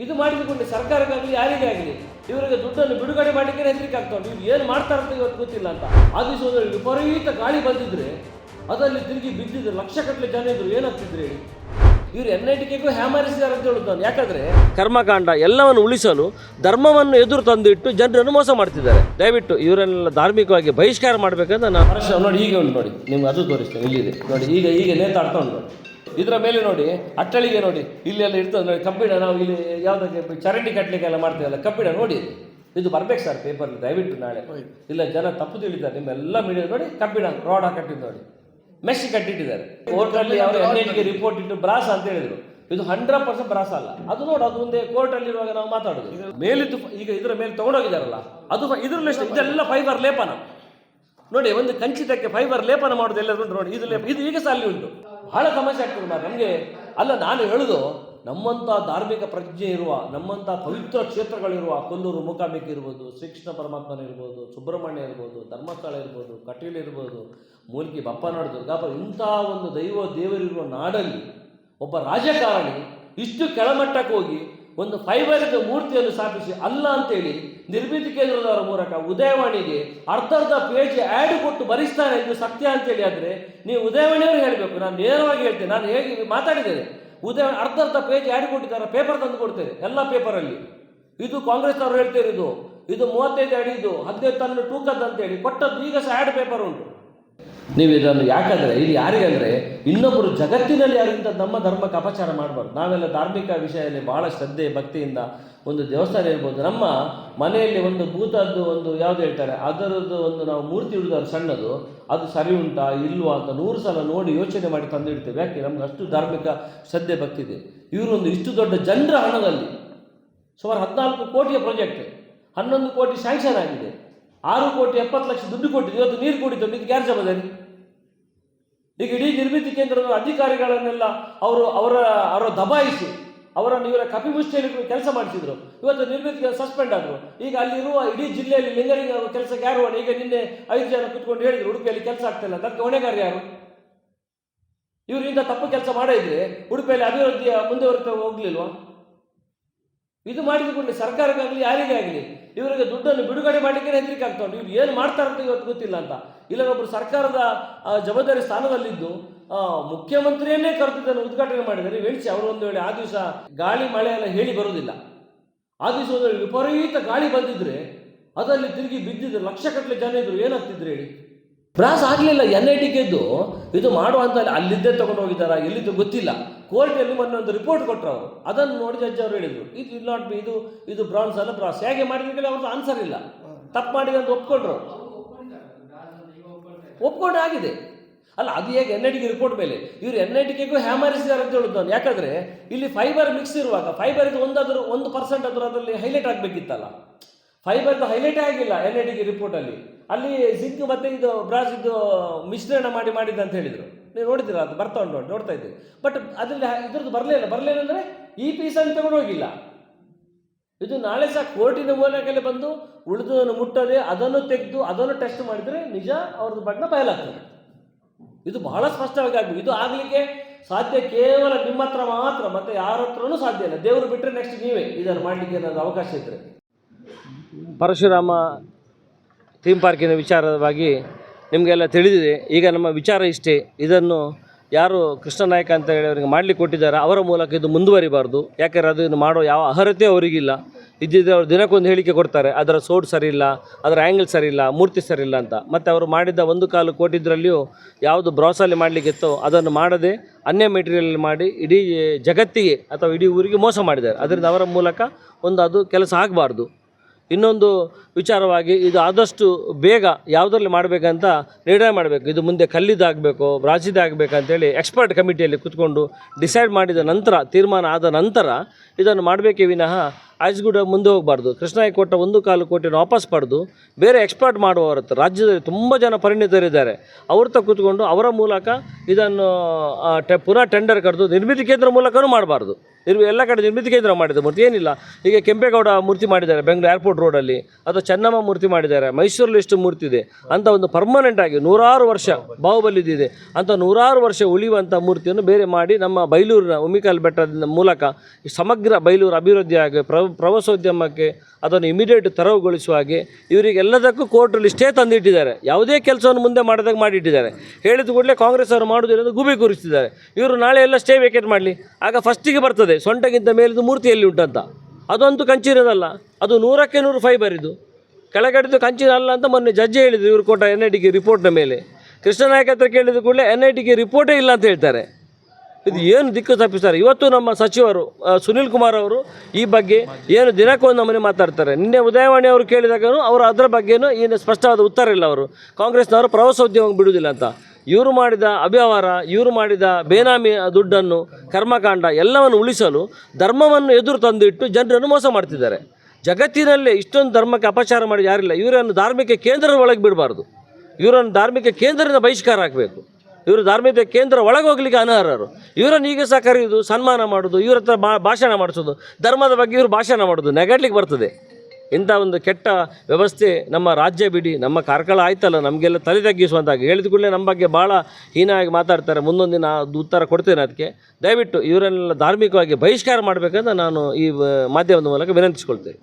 ಇದು ಮಾಡಿಸಿಕೊಂಡು ಸರ್ಕಾರಕ್ಕಾಗಲಿ ಯಾರಿಗೇ ಆಗಲಿ, ಇವರಿಗೆ ದುಡ್ಡನ್ನು ಬಿಡುಗಡೆ ಮಾಡಲಿಕ್ಕೆ ಹೆದರಿಕೆ ಆಗ್ತಾ ಉಂಟು ಇವ್ರು ಏನು ಮಾಡ್ತಾರೆ ಅಂತ ಇವತ್ತು ಗೊತ್ತಿಲ್ಲ ಅಂತ. ಆ ದಿವಸದಲ್ಲಿ ವಿಪರೀತ ಗಾಳಿ ಬಂದಿದ್ರೆ, ಅದರಲ್ಲಿ ತಿರುಗಿ ಬಿದ್ದಿದ್ರೆ ಲಕ್ಷಗಟ್ಟಲೆ ಜನ ಇದ್ರು. ಏನಾಗ್ತಿದ್ರು ಹೇಳಿ? ಇವರು ಎನ್ ಐ ಹ್ಯಾಮರಿಸಿದ್ದಾರೆ ಅಂತ ಹೇಳುದು ಯಾಕಂದ್ರೆ ಕರ್ಮಕಾಂಡ ಎಲ್ಲವನ್ನು ಉಳಿಸಲು ಧರ್ಮವನ್ನು ಎದುರು ತಂದಿಟ್ಟು ಜನರನ್ನು ಮೋಸ ಮಾಡ್ತಿದ್ದಾರೆ. ದಯವಿಟ್ಟು ಇವರನ್ನೆಲ್ಲ ಧಾರ್ಮಿಕವಾಗಿ ಬಹಿಷ್ಕಾರ ಮಾಡಬೇಕಂತ ನಾನು ನೋಡಿ, ಹೀಗೆ ಉಂಟು ನೋಡಿ. ನಿಮ್ಗೆ ಅದು ತೋರಿಸ್ತೇನೆ. ಇಲ್ಲಿದೆ ನೋಡಿ, ಈಗ ಈಗ ನೇತಾಡ್ತಾ ಉಂಟು ಇದರ ಮೇಲೆ ನೋಡಿ ಅಟ್ಟಳಿಗೆ ನೋಡಿ ಇಲ್ಲಿ ಎಲ್ಲ ಇರ್ತದೆ ನೋಡಿ ಕಬ್ಬಿಣ ನಾವು ಇಲ್ಲಿ ಯಾವುದಕ್ಕೆ ಚರಂಡಿ ಕಟ್ಟಲಿಕ್ಕೆಲ್ಲ ಮಾಡ್ತೇವಲ್ಲ ಕಬ್ಬಿಣ ನೋಡಿ. ಇದು. ಬರಬೇಕು ಸರ್ ಪೇಪರ್ ದಯವಿಟ್ಟು ನಾಳೆ. ಇಲ್ಲ ಜನ ತಪ್ಪು ತಿಳಿತಾರೆ ನಿಮ್ಮೆಲ್ಲ ಮೀಡಿಯಾ ನೋಡಿ ಕಬ್ಬಿಣ ರೋಡ್ ಹಾಕಟ್ಟಿದ್ದು ನೋಡಿ. ಮೆಶ್ ಕಟ್ಟಿಟ್ಟಿದ್ದಾರೆ. ಕೋರ್ಟಲ್ಲಿ ಅವರು ಎನ್ ಐ ಟಿಗೆ ರಿಪೋರ್ಟ್ ಇಟ್ಟು ಬ್ರಾಸ್ ಅಂತ ಹೇಳಿದ್ರು. ಇದು ಹಂಡ್ರೆಡ್ ಪರ್ಸೆಂಟ್ ಬ್ರಾಸ್ ಅಲ್ಲ. ಅದು ನೋಡಿ ಅದು ಮುಂದೆ ಕೋರ್ಟಲ್ಲಿ ಇರುವಾಗ ನಾವು ಮಾತಾಡೋದು. ಮೇಲಿದ್ದು ಈಗ ಇದರ ಮೇಲೆ ತಗೊಂಡೋಗಿದಾರಲ್ಲ ಅದು ಇದರಲ್ಲಿ ಇದೆಲ್ಲ ಫೈಬರ್ ಲೇಪನ. ನೋಡಿ, ಒಂದು ಕಂಚಿತಕ್ಕೆ ಫೈಬರ್ ಲೇಪನ ಮಾಡೋದು ಎಲ್ಲರೂ ಉಂಟು ನೋಡಿ, ಇದು ಲೇಪ ಇದು ಈಗ ಸಹ ಅಲ್ಲಿ ಉಂಟು. ಬಹಳ ಸಮಸ್ಯೆ ಆಗ್ತದೆ ಮಾರು ನಮಗೆ. ಅಲ್ಲ, ನಾನು ಹೇಳುದು ನಮ್ಮಂಥ ಧಾರ್ಮಿಕ ಪ್ರಜ್ಞೆ ಇರುವ ನಮ್ಮಂಥ ಪವಿತ್ರ ಕ್ಷೇತ್ರಗಳಿರುವ ಕೊಲ್ಲೂರು ಮೂಕಾಂಬಿಕೆ ಇರ್ಬೋದು, ಶ್ರೀಕೃಷ್ಣ ಪರಮಾತ್ಮನ ಇರ್ಬೋದು, ಸುಬ್ರಹ್ಮಣ್ಯ ಇರ್ಬೋದು, ಧರ್ಮಸ್ಥಳ ಇರ್ಬೋದು, ಕಟೀಲ್ ಇರ್ಬೋದು, ಮೂಲ್ಕಿ ಬಪ್ಪನಾಡು ದುರ್ಗಾಪ ಇಂಥ ಒಂದು ದೈವ ದೇವರಿರುವ ನಾಡಲ್ಲಿ ಒಬ್ಬ ರಾಜಕಾರಣಿ ಇಷ್ಟು ಕೆಳಮಟ್ಟಕ್ಕೆ ಹೋಗಿ ಒಂದು ಫೈಬರ್ದ ಮೂರ್ತಿಯನ್ನು ಸ್ಥಾಪಿಸಿ ಅಲ್ಲ ಅಂತೇಳಿ ನಿರ್ಮಿತಿ ಕೇಂದ್ರದವರ ಮೂಲಕ ಉದಯವಾಣಿಗೆ ಅರ್ಧರ್ಧ ಪೇಜ್ ಆ್ಯಡ್ ಕೊಟ್ಟು ಬರಿಸ್ತಾನೆ ಇದು ಸತ್ಯ ಅಂತೇಳಿ ಆದರೆ ನೀವು ಉದಯವಾಣಿಯವರು ಹೇಳಬೇಕು. ನಾನು ನೇರವಾಗಿ ಹೇಳ್ತೇನೆ. ನಾನು ಹೇಗೆ ಮಾತಾಡಿದ್ದೇನೆ. ಉದಯ ಅರ್ಧರ್ಧ ಪೇಜ್ ಆ್ಯಡ್ ಕೊಟ್ಟಿದ್ದಾರೆ. ಪೇಪರ್ ತಂದು ಕೊಡ್ತೇನೆ. ಎಲ್ಲ ಪೇಪರಲ್ಲಿ. ಇದು ಕಾಂಗ್ರೆಸ್ ಅವರು ಹೇಳ್ತಿರೋದು. ಇದು ಮೂವತ್ತೈದು ಅಡಿ ಇದು. ಹದಿನೈದು ತೂಕದ್ದು ಅಂತೇಳಿ. ಕೊಟ್ಟದ್ದು ಈಗ ಸಹ ಆ್ಯಡ್ ಪೇಪರ್ ಉಂಟು. ನೀವು ಇದನ್ನು ಯಾಕಂದರೆ, ಇದು ಯಾರಿಗಂದರೆ ಇನ್ನೊಬ್ಬರು ಜಗತ್ತಿನಲ್ಲಿ ಯಾರಿಂದ ನಮ್ಮ ಧರ್ಮಕ್ಕೆ ಅಪಚಾರ ಮಾಡಬಾರ್ದು. ನಾವೆಲ್ಲ ಧಾರ್ಮಿಕ ವಿಷಯದಲ್ಲಿ ಭಾಳ ಶ್ರದ್ಧೆ, ಭಕ್ತಿಯಿಂದ ಒಂದು ದೇವಸ್ಥಾನ ಇರ್ಬೋದು. ನಮ್ಮ ಮನೆಯಲ್ಲಿ ಒಂದು ಭೂತದ್ದು ಒಂದು ಯಾವುದು ಹೇಳ್ತಾರೆ, ಅದರದ್ದು ಒಂದು ನಾವು ಮೂರ್ತಿ ಇಡುವುದು ಸಣ್ಣದು, ಅದು ಸರಿ ಉಂಟಾ, ಇಲ್ವಾ ಅಂತ ನೂರು ಸಲ ನೋಡಿ ಯೋಚನೆ ಮಾಡಿ ತಂದಿಡ್ತೇವೆ. ಯಾಕೆ? ನಮ್ಗೆ ಅಷ್ಟು ಧಾರ್ಮಿಕ ಶ್ರದ್ಧೆ, ಭಕ್ತಿ ಇದೆ. ಇವರೊಂದು ಇಷ್ಟು ದೊಡ್ಡ ಜನರ ಹಣದಲ್ಲಿ ಸುಮಾರು ಹದಿನಾಲ್ಕು ಕೋಟಿಯ ಪ್ರಾಜೆಕ್ಟ್ ಹನ್ನೊಂದು ಕೋಟಿ ಸ್ಯಾಂಕ್ಷನ್ ಆಗಿದೆ. ಆರು ಕೋಟಿ ಎಪ್ಪತ್ತು ಲಕ್ಷ ದುಡ್ಡು ಕೊಟ್ಟಿದ್ದು ಇವತ್ತು ನೀರು ಕುಡಿತು ಇದು ಯಾರು ಜವಾಬ್ದಾರಿ? ಈಗ ಇಡೀ ನಿರ್ಮಿತಿ ಕೇಂದ್ರದ ಅಧಿಕಾರಿಗಳನ್ನೆಲ್ಲ ಅವರು ಅವರ ಅವರ ದಬಾಯಿಸಿ, ಅವರನ್ನು ಇವರ ಕಪಿಮುಷ್ಟಿಯಲ್ಲಿ ಕೆಲಸ ಮಾಡಿಸಿದ್ರು. ಇವತ್ತು ನಿರ್ಮಿತಿ ಸಸ್ಪೆಂಡ್ ಆದರು. ಈಗ ಅಲ್ಲಿರುವ ಇಡೀ ಜಿಲ್ಲೆಯಲ್ಲಿ ಅವರು ಕೆಲಸಕ್ಕೆ ಯಾರು? ಈಗ ನಿನ್ನೆ ಐದು ಜನ ಕುತ್ಕೊಂಡು ಹೇಳಿದ್ರು, ಉಡುಪಿಯಲ್ಲಿ ಕೆಲಸ ಆಗ್ತಿಲ್ಲ ಅದಕ್ಕೆ ಹೊಣೆಗಾರ ಯಾರು? ಇವರಿಂದ ತಪ್ಪು ಕೆಲಸ ಮಾಡಿದ್ರೆ ಉಡುಪಿಯಲ್ಲಿ ಅಭಿವೃದ್ಧಿಯ ಮುಂದುವರಿತ ಹೋಗ್ಲಿಲ್ವಾ? ಇದು ಮಾಡಿದುಕೊಂಡು ಸರ್ಕಾರಕ್ಕಾಗಲಿ ಯಾರಿಗೆ ಆಗಲಿ ಇವರಿಗೆ ದುಡ್ಡನ್ನು ಬಿಡುಗಡೆ ಮಾಡಲಿಕ್ಕೆ ಹೆದರಿಕೆ ಆಗ್ತಾ ಉಂಟು. ಇವ್ರು ಏನು ಮಾಡ್ತಾರೆ ಅಂತ ಇವತ್ತು ಗೊತ್ತಿಲ್ಲ ಅಂತ. ಇಲ್ಲ ಒಬ್ಬರು ಸರ್ಕಾರದ ಜವಾಬ್ದಾರಿ ಸ್ಥಾನದಲ್ಲಿದ್ದು ಮುಖ್ಯಮಂತ್ರಿಯನ್ನೇ ಕರೆದಿದ್ದನ್ನು ಉದ್ಘಾಟನೆ ಮಾಡಿದರೆ ವೇಳಿಸಿ ಅವರು ಒಂದು ವೇಳೆ ಆ ದಿವಸ ಗಾಳಿ, ಮಳೆ ಎಲ್ಲ ಹೇಳಿ ಬರುವುದಿಲ್ಲ. ಆ ದಿವಸ ವಿಪರೀತ ಗಾಳಿ ಬಂದಿದ್ರೆ ಅದರಲ್ಲಿ ತಿರುಗಿ ಬಿದ್ದಿದ್ರು ಲಕ್ಷಗಟ್ಟಲೆ ಜನ ಇದ್ರು. ಏನಾಗ್ತಿದ್ರು ಹೇಳಿ? ಬ್ರಾಸ್ ಆಗಲಿಲ್ಲ. ಎನ್ ಐ ಟಿ ಗೆದ್ದು ಇದು ಮಾಡುವಂತ ಅಲ್ಲಿದ್ದೇ ತಗೊಂಡು ಹೋಗಿದ್ದಾರಾ ಎಲ್ಲಿದ್ದು ಗೊತ್ತಿಲ್ಲ. ಕೋರ್ಟಲ್ಲಿ ಮೊನ್ನೆ ಒಂದು ರಿಪೋರ್ಟ್ ಕೊಟ್ಟರು ಅವರು. ಅದನ್ನು ನೋಡಿ ಜಡ್ಜ್ ಅವರು ಹೇಳಿದರು. ಇದು ಇಲ್ ನಾಟ್ ಬಿ ಇದು ಇದು ಬ್ರಾನ್ಸ್ ಅಲ್ಲ ಬ್ರಾಸ್ ಹೇಗೆ ಮಾಡಿದ್ರೆ ಅವ್ರದ್ದು ಆನ್ಸರ್ ಇಲ್ಲ. ತಪ್ಪು ಮಾಡಿದೆ ಅಂತ ಒಪ್ಕೊಂಡ್ರು. ಒಪ್ಕೊಂಡು ಆಗಿದೆ. ಅಲ್ಲ, ಅದು ಹೇಗೆ ಎನ್ ಐ ಟಿಗೆ ರಿಪೋರ್ಟ್ ಮೇಲೆ? ಇವರು ಎನ್ ಐ ಟಿಗೆಗೂ ಹ್ಯಾಮರಿಸಿದ್ದಾರೆ ಅಂತ ಹೇಳುದು ನಾನು. ಯಾಕಂದ್ರೆ, ಇಲ್ಲಿ ಫೈಬರ್ ಮಿಕ್ಸ್ ಇರುವಾಗ ಫೈಬರ್ ಇದು ಒಂದಾದರೂ ಒಂದು ಪರ್ಸೆಂಟ್ ಆದರೂ ಅದರಲ್ಲಿ ಹೈಲೈಟ್ ಆಗಬೇಕಿತ್ತಲ್ಲ. ಫೈಬರ್ದು ಹೈಲೈಟ್ ಆಗಿಲ್ಲ ಎನ್ ಐ ಟಿಗೆ ರಿಪೋರ್ಟಲ್ಲಿ ಅಲ್ಲಿ. ಜಿಂಕ್ ಮತ್ತೆ ಇದು ಬ್ರಾಸ್ ಇದು ಮಿಶ್ರಣ ಮಾಡಿ ಮಾಡಿದ್ದು ಅಂತ ಹೇಳಿದರು. ನೀವು ನೋಡಿದ್ದೀರ? ಅದು ಬರ್ತಾ ಉಂಟು ನೋಡಿ, ನೋಡ್ತಾ ಇದ್ದೀವಿ. ಬಟ್ ಅದರಲ್ಲಿ ಇದ್ರದ್ದು ಬರಲಿಲ್ಲ ಅಂದರೆ ಈ ಪೀಸ್ ಅಂತ ತಗೊಂಡು ಹೋಗಿಲ್ಲ. ಇದು ನಾಳೆ ಸಹ ಕೋರ್ಟಿನ ಮೂಲಕಲ್ಲಿ ಬಂದು ಉಳಿದನ್ನು ಮುಟ್ಟದೆ ಅದನ್ನು ತೆಗೆದು ಅದನ್ನು ಟೆಸ್ಟ್ ಮಾಡಿದರೆ ನಿಜ ಅವ್ರದ್ದು ಬಣ್ಣ ಬಯಲಾಗ್ತದೆ. ಇದು ಬಹಳ ಸ್ಪಷ್ಟವಾಗಿ ಆಗಬೇಕು. ಇದು ಆಗಲಿಕ್ಕೆ ಸಾಧ್ಯ ಕೇವಲ ನಿಮ್ಮ ಹತ್ರ ಮಾತ್ರ ಮತ್ತೆ ಯಾರ ಹತ್ರನೂ ಸಾಧ್ಯ ಇಲ್ಲ. ದೇವರು ಬಿಟ್ಟರೆ ನೆಕ್ಸ್ಟ್ ನೀವೇ ಇದನ್ನು ಮಾಡಲಿಕ್ಕೆ ಏನಾದ್ರು ಅವಕಾಶ ಇದ್ದರೆ ಪರಶುರಾಮ ಥೀಮ್ ಪಾರ್ಕಿನ ವಿಚಾರವಾಗಿ ನಿಮಗೆಲ್ಲ ತಿಳಿದಿದೆ. ಈಗ ನಮ್ಮ ವಿಚಾರ ಇಷ್ಟೇ. ಇದನ್ನು ಯಾರು ಕೃಷ್ಣ ನಾಯಕ ಅಂತ ಹೇಳಿ ಅವರಿಗೆ ಮಾಡಲಿಕ್ಕೆ ಕೊಟ್ಟಿದ್ದಾರೆ. ಅವರ ಮೂಲಕ ಇದು ಮುಂದುವರಿಬಾರ್ದು. ಯಾಕೆಂದರೆ ಇದು ಮಾಡೋ ಯಾವ ಅರ್ಹತೆ ಅವರಿಗಿಲ್ಲ. ಇದ್ದಿದ್ದರೆ ಅವರು ದಿನಕ್ಕೊಂದು ಹೇಳಿಕೆ ಕೊಡ್ತಾರೆ. ಅದರ ಸೋಡ್ ಸರಿಯಿಲ್ಲ, ಅದರ ಆ್ಯಂಗಲ್ ಸರಿ ಇಲ್ಲ ಮೂರ್ತಿ ಸರಿ ಇಲ್ಲ ಅಂತ. ಮತ್ತು ಅವರು ಮಾಡಿದ್ದ ಒಂದು ಕಾಲು ಕೋಟಿದ್ರಲ್ಲಿಯೂ ಯಾವುದು ಬ್ರಾಸಲ್ಲಿ ಮಾಡಲಿಕ್ಕಿತ್ತೋ ಅದನ್ನು ಮಾಡದೆ ಅನ್ಯ ಮೆಟೀರಿಯಲ್ ಮಾಡಿ ಇಡೀ ಜಗತ್ತಿಗೆ ಅಥವಾ ಇಡೀ ಊರಿಗೆ ಮೋಸ ಮಾಡಿದ್ದಾರೆ. ಅದರಿಂದ ಅವರ ಮೂಲಕ ಒಂದು ಅದು ಕೆಲಸ ಆಗಬಾರ್ದು. ಇನ್ನೊಂದು ವಿಚಾರವಾಗಿ ಇದು ಆದಷ್ಟು ಬೇಗ ಯಾವುದರಲ್ಲಿ ಮಾಡಬೇಕಂತ ನಿರ್ಣಯ ಮಾಡಬೇಕು. ಇದು ಮುಂದೆ ಕಲ್ಲಿದ್ದಾಗಬೇಕು ಬ್ರಾಜಿದಾಗಬೇಕಂತೇಳಿ ಎಕ್ಸ್ಪರ್ಟ್ ಕಮಿಟಿಯಲ್ಲಿ ಕೂತ್ಕೊಂಡು ಡಿಸೈಡ್ ಮಾಡಿದ ನಂತರ, ತೀರ್ಮಾನ ಆದ ನಂತರ ಇದನ್ನು ಮಾಡಬೇಕೇ ವಿನಃ ಆಯ್ಸ್ಗೂಡ ಮುಂದೆ ಹೋಗಬಾರ್ದು. ಕೃಷ್ಣಾಯಿ ಕೊಟ್ಟ ಒಂದು ಕಾಲು ಕೋಟಿನ ವಾಪಸ್ ಪಡೆದು ಬೇರೆ ಎಕ್ಸ್ಪರ್ಟ್ ಮಾಡುವವರ ರಾಜ್ಯದಲ್ಲಿ ತುಂಬ ಜನ ಪರಿಣಿತರಿದ್ದಾರೆ. ಅವ್ರ ಹತ್ರ ಕೂತ್ಕೊಂಡು ಅವರ ಮೂಲಕ ಇದನ್ನು ಟೆ, ಪುನಃ ಟೆಂಡರ್ ಕರೆದು ನಿರ್ಮಿತಿ ಕೇಂದ್ರ ಮೂಲಕವೂ ಮಾಡಬಾರ್ದು. ನಿರ್ಮಿ ಎಲ್ಲ ಕಡೆ ನಿರ್ಮಿತಿ ಕೇಂದ್ರ ಮಾಡಿದ ಮೂರ್ತಿ, ಏನಿಲ್ಲ. ಈಗ ಕೆಂಪೇಗೌಡ ಮೂರ್ತಿ ಮಾಡಿದ್ದಾರೆ, ಬೆಂಗಳೂರು ಏರ್ಪೋರ್ಟ್ ರೋಡಲ್ಲಿ ಅಥವಾ ಚೆನ್ನಮ್ಮ ಮೂರ್ತಿ ಮಾಡಿದ್ದಾರೆ, ಮೈಸೂರಲ್ಲಿ ಎಷ್ಟು ಮೂರ್ತಿ ಇದೆ. ಅಂತ ಒಂದು ಪರ್ಮನೆಂಟ್ ಆಗಿ ನೂರಾರು ವರ್ಷ ಬಾಹುಬಲಿದಿದೆ. ಅಂತ ನೂರಾರು ವರ್ಷ ಉಳಿಯುವಂಥ ಮೂರ್ತಿಯನ್ನು ಬೇರೆ ಮಾಡಿ ನಮ್ಮ ಬೈಲೂರಿನ ಉಮಿಕಲ್ ಬೆಟ್ಟದ ಮೂಲಕ ಸಮಗ್ರ ಬೈಲೂರು ಅಭಿವೃದ್ಧಿ ಆಗಿ ಪ್ರ, ಪ್ರವಾಸೋದ್ಯಮಕ್ಕೆ ಅದನ್ನು ಇಮಿಡಿಯೇಟ್ ತೆರವುಗೊಳಿಸುವ ಹಾಗೆ ಇವರಿಗೆಲ್ಲದಕ್ಕೂ ಕೋರ್ಟಲ್ಲಿ ಸ್ಟೇ ತಂದಿಟ್ಟಿದ್ದಾರೆ. ಯಾವುದೇ ಕೆಲಸವನ್ನು ಮುಂದೆ ಮಾಡಿದಾಗ ಮಾಡಿಟ್ಟಿದ್ದಾರೆ. ಹೇಳಿದ ಕೂಡಲೇ ಕಾಂಗ್ರೆಸ್ ಅವರು ಮಾಡುವುದಿಲ್ಲ ಗುಬಿ ಕೂರಿಸ್ತಿದ್ದಾರೆ. ಇವರು ನಾಳೆ ಎಲ್ಲ ಸ್ಟೇ ವೇಕೇಟ್ ಮಾಡಲಿ. ಆಗ ಫಸ್ಟಿಗೆ ಬರ್ತದೆ. ಸೊಂಟಗಿಂತ ಮೇಲಿದು ಮೂರ್ತಿ ಮೂರ್ತಿಯಲ್ಲಿ ಉಂಟಂತ. ಅದಂತೂ ಕಂಚಿನದಲ್ಲ ಅದು ನೂರಕ್ಕೆ ನೂರು ಫೈಬರ್ ಇದು. ಕೆಳಗಡೆದು ಕಂಚಿನ ಅಲ್ಲ ಅಂತ ಮೊನ್ನೆ ಜಡ್ಜಿ ಹೇಳಿದ್ರು. ಇವರು ಕೊಟ್ಟ ಎನ್ ಐ ಟಿಗೆ ರಿಪೋರ್ಟ್ನ ಮೇಲೆ. ಕೃಷ್ಣನಾಯಕ ಹತ್ರ ಕೇಳಿದ ಕೂಡಲೇ ಎನ್ ಐ ಟಿಗೆ ರಿಪೋರ್ಟೇ ಇಲ್ಲ ಅಂತ ಹೇಳ್ತಾರೆ. ಇದು ಏನು ದಿಕ್ಕು ತಪ್ಪಿಸ್ತಾರೆ ಇವತ್ತು ನಮ್ಮ ಸಚಿವರು ಸುನೀಲ್ ಸುನಿಲ್ ಕುಮಾರ್ ಅವರು ಈ ಬಗ್ಗೆ ಏನು ದಿನಕ್ಕೊಂದು ನಮ್ಮನೆ ಮಾತಾಡ್ತಾರೆ. ನಿನ್ನೆ ಉದಯವಾಣಿ ಅವರು ಕೇಳಿದಾಗ ಅವರು ಅದರ ಬಗ್ಗೆನೂ ಏನು ಸ್ಪಷ್ಟವಾದ ಉತ್ತರ ಇಲ್ಲ ಅವರು. ಕಾಂಗ್ರೆಸ್ನವರು ಪ್ರವಾಸೋದ್ಯಮ ಬಿಡುವುದಿಲ್ಲ ಅಂತ. ಇವರು ಮಾಡಿದ ಅವ್ಯವಹಾರ, ಇವರು ಮಾಡಿದ ಬೇನಾಮಿ ದುಡ್ಡನ್ನು, ಕರ್ಮಕಾಂಡ ಎಲ್ಲವನ್ನು ಉಳಿಸಲು ಧರ್ಮವನ್ನು ಎದುರು ತಂದಿಟ್ಟು ಜನರನ್ನು ಮೋಸ ಮಾಡ್ತಿದ್ದಾರೆ. ಜಗತ್ತಿನಲ್ಲೇ ಇಷ್ಟೊಂದು ಧರ್ಮಕ್ಕೆ ಅಪಚಾರ ಮಾಡಿ ಯಾರಿಲ್ಲ. ಇವರನ್ನು ಧಾರ್ಮಿಕ ಕೇಂದ್ರದ ಒಳಗೆ ಬಿಡಬಾರ್ದು. ಇವರನ್ನು ಧಾರ್ಮಿಕ ಕೇಂದ್ರದಿಂದ ಬಹಿಷ್ಕಾರ ಹಾಕಬೇಕು. ಇವರು ಧಾರ್ಮಿಕ ಕೇಂದ್ರ ಒಳಗೆ ಹೋಗ್ಲಿಕ್ಕೆ ಅನರ್ಹರು. ಇವರನ್ನು ಈಗ ಸಹ ಕರೆಯುವುದು ಸನ್ಮಾನ ಮಾಡೋದು, ಇವರ ಹತ್ರ ಭಾಷಣ ಮಾಡಿಸೋದು, ಧರ್ಮದ ಬಗ್ಗೆ ಇವರು ಭಾಷಣ ಮಾಡೋದು, ನೆಗಡ್ಲಿಕ್ಕೆ ಬರ್ತದೆ. ಇಂಥ ಒಂದು ಕೆಟ್ಟ ವ್ಯವಸ್ಥೆ ನಮ್ಮ ರಾಜ್ಯ ಬಿಡಿ, ನಮ್ಮ ಕಾರ್ಕಳ ಆಯ್ತಲ್ಲ, ನಮಗೆಲ್ಲ ತಲೆ ತಗ್ಗಿಸುವಂತಾಗಿ. ಹೇಳಿದ ಕೂಡಲೇ ನಮ್ಮ ಬಗ್ಗೆ ಭಾಳ ಹೀನಾಗಿ ಮಾತಾಡ್ತಾರೆ. ಮುಂದೊಂದು ದಿನ ಅದು ಉತ್ತರ ಕೊಡ್ತೇನೆ ಅದಕ್ಕೆ. ದಯವಿಟ್ಟು ಇವರನ್ನೆಲ್ಲ ಧಾರ್ಮಿಕವಾಗಿ ಬಹಿಷ್ಕಾರ ಮಾಡಬೇಕಂತ ನಾನು ಈ ಮಾಧ್ಯಮದ ಮೂಲಕ ವಿನಂತಿಸ್ಕೊಳ್ತೇನೆ.